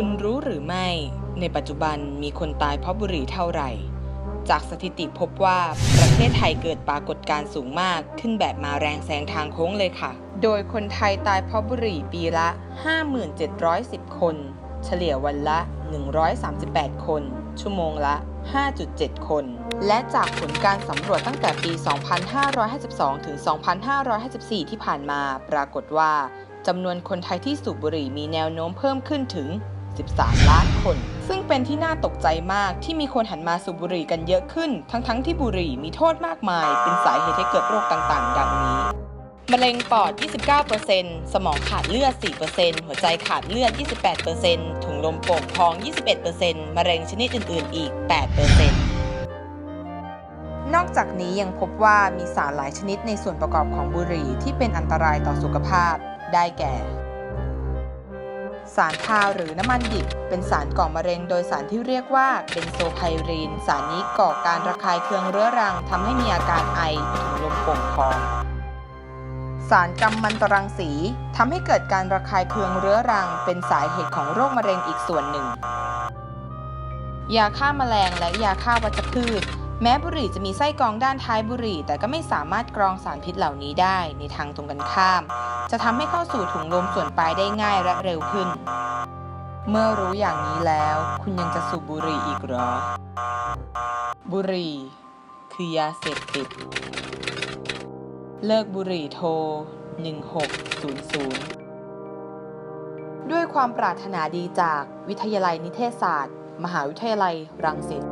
คุณรู้หรือไม่ ในปัจจุบันมีคนตายเพราะบุหรี่เท่าไหร่ จากสถิติพบว่าประเทศไทยเกิดปรากฏการณ์สูงมากขึ้นแบบมาแรงแซงทางโค้งเลยค่ะ โดยคนไทยตายเพราะบุหรี่ปีละ 5710 คน เฉลี่ยวันละ 138 คน ชั่วโมงละ 5.7 คน และจากผลการสำรวจตั้งแต่ปี 2552 ถึง 2554 ที่ผ่านมา ปรากฏว่าจำนวนคนไทยที่สูบบุหรี่มีแนวโน้มเพิ่มขึ้นถึง 13 ล้านคน ซึ่งเป็นที่น่าตกใจมากที่มีคนหันมาสูบบุหรี่กันเยอะขึ้น ทั้งๆที่บุหรี่มีโทษมากมาย เป็นสาเหตุให้เกิดโรคต่างๆ ดังนี้มะเร็งปอด 29%สมองขาดเลือด 4%หัวใจขาดเลือด 28%ถุงลมโป่งพอง 21%มะเร็งชนิดอื่นๆ อีก 8%นอกจากนี้ยังพบว่ามีสารหลายชนิดในส่วนประกอบของบุหรี่ที่เป็นอันตรายต่อสุขภาพ ได้แก่ สารทาวหรือน้ำมันดิบ เป็นสารก่อมะเร็งโดยสารที่เรียกว่าเบนโซไพรีน สารนี้ก่อการระคายเคืองเรื้อรังทำให้มีอาการไอถุงลมโป่งพองสารกัมมันตรังสีทำให้เกิดการระคายเคืองเรื้อรัง เป็นสาเหตุของโรคมะเร็งอีกส่วนหนึ่ง ยาฆ่าแมลงและยาฆ่าวัชพืช แม้บุหรี่จะมีไส้กรองด้านท้ายบุหรี่ แต่ก็ไม่สามารถกรองสารพิษเหล่านี้ได้ในทางตรงกันข้าม จะทำให้เข้าสู่ถุงลมส่วนปลายได้ง่ายและเร็วขึ้น เมื่อรู้อย่างนี้แล้ว คุณยังจะสูบบุหรี่อีกหรอ บุหรี่ คือยาเสพติด เลิกบุหรี่โทร 1600 ด้วยความปรารถนาดีจากวิทยาลัยนิเทศศาสตร์ มหาวิทยาลัยรังสิต